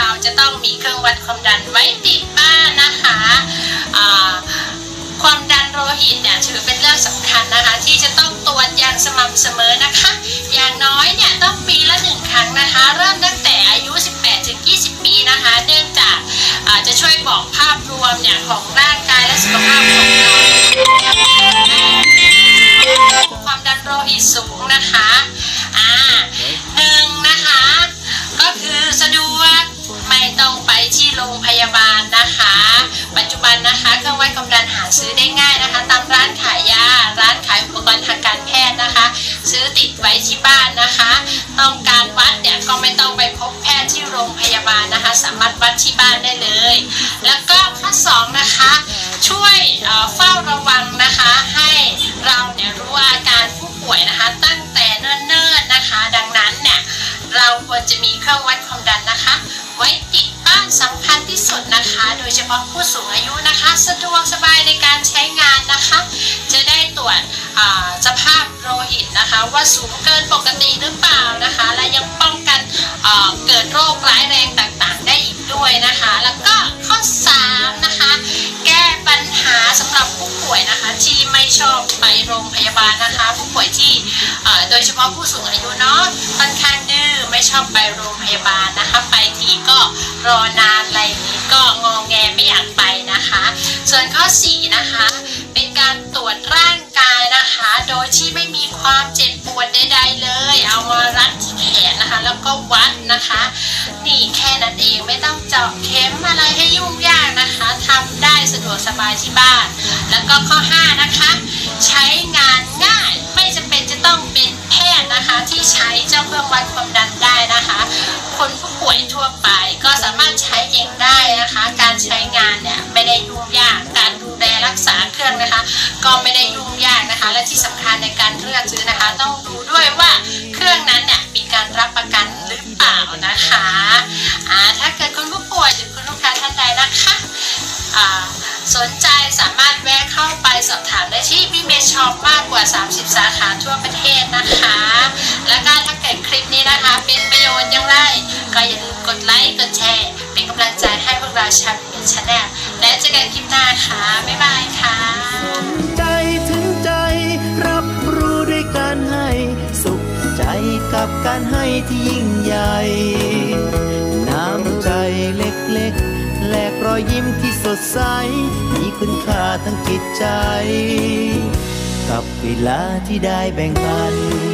เราจะต้องมีเครื่องวัดความดันไว้ติดบ้านนะคะความดันโลหิตเนี่ยถือเป็นเรื่องสำคัญนะคะ ที่จะต้องตรวจอย่างสม่ำเสมอนะคะ อย่างน้อยเนี่ยต้องปีละหนึ่งครั้งนะคะ เริ่มตั้งแต่อายุ 18 ถึง 20 ปีนะคะ เนื่องจากจะช่วยบอกภาพรวมเนี่ยของร่าง ต้องไปที่โรงพยาบาลนะคะ ปัจจุบันนะคะเครื่องวัดความดันหาซื้อได้ง่ายนะคะ ตามร้านขายยาร้านขายอุปกรณ์ทางการแพทย์นะคะ ซื้อติดไว้ที่บ้านนะคะ ต้องการวัดเนี่ยก็ไม่ต้องไปพบแพทย์ที่โรงพยาบาลนะคะ สามารถวัดที่บ้านได้เลย แล้วก็ข้อสองนะคะ ช่วยเอ่อเฝ้าระวังนะคะ ให้เราเนี่ยรู้ เราควรจะมีเครื่องวัดความดันนะคะ ไว้ติดบ้านสำคัญที่สุดนะคะ โดยเฉพาะผู้สูงอายุนะคะ สะดวกสบายในการใช้งานนะคะ จะได้ตรวจสภาพโลหิตนะคะ ว่าสูงเกินปกติหรือเปล่านะคะ และยังป้องกันเกิดโรคร้ายแรงต่างๆ ได้อีกด้วยนะคะ แล้วก็ข้อ3นะคะ แก้ปัญหาสำหรับผู้ป่วยนะคะ ที่ไม่ชอบไปโรงพยาบาลนะคะ ผู้ป่วยที่โดยเฉพาะผู้สูงอายุเนาะค่อนข้าง ไม่ชอบไปโรงพยาบาลนะคะ ไปทีก็รอนานอะไรนี้ก็งอแงไม่อยากไปนะคะ ส่วนข้อ4นะคะ เป็นการตรวจร่างกายนะคะ โดยที่ไม่มีความเจ็บปวดใดๆเลย เอามารัดที่แขนนะคะ แล้วก็วัดนะคะ นี่แค่นั้นเองไม่ต้องเจาะเข็มอะไรให้ยุ่งยากนะคะทำได้สะดวกสบายที่บ้าน แล้วก็ข้อ 5 นะคะ ใช้งานง่าย เป็นจะต้องเป็นแพทย์นะคะที่ใช้เจ้าเครื่องวัดความดันได้นะคะ คนผู้ป่วยทั่วไปก็สามารถใช้เองได้นะคะ การใช้งานเนี่ยไม่ได้ยุ่งยาก การดูแลรักษาเครื่องนะคะ ก็ไม่ได้ยุ่งยากนะคะ และที่สำคัญในการเลือกซื้อนะคะ ต้องดูด้วยว่าเครื่องนั้นเนี่ยมีการรับประกันหรือเปล่านะคะอ่าถ้าเกิดคุณผู้ป่วยหรือคุณลูกค้าท่านใดนะคะอ่าสนใจ สามารถแวะเข้าไปสอบถามได้ที่พี่เมชช็อปมากกว่า 30 สาขาทั่วประเทศนะคะ แล้วก็ถ้าเกิดคลิปนี้นะคะเป็นประโยชน์ย่างไรก็อย่าลืมกดไลค์กดแชร์ เป็นกำลังใจให้พวกเราชาวเมียนชาแนลและเจอกันคลิปหน้าค่ะ บ๊ายบายค่ะใจถึงใจรับรู้ด้วยการให้สุขใจกับการให้ที่ยิ่งใหญ่น้ำใจเล็กๆแลกรอยยิ้มที่สดใส คุณค่าทั้งจิตใจ กับเวลาที่ได้แบ่งปัน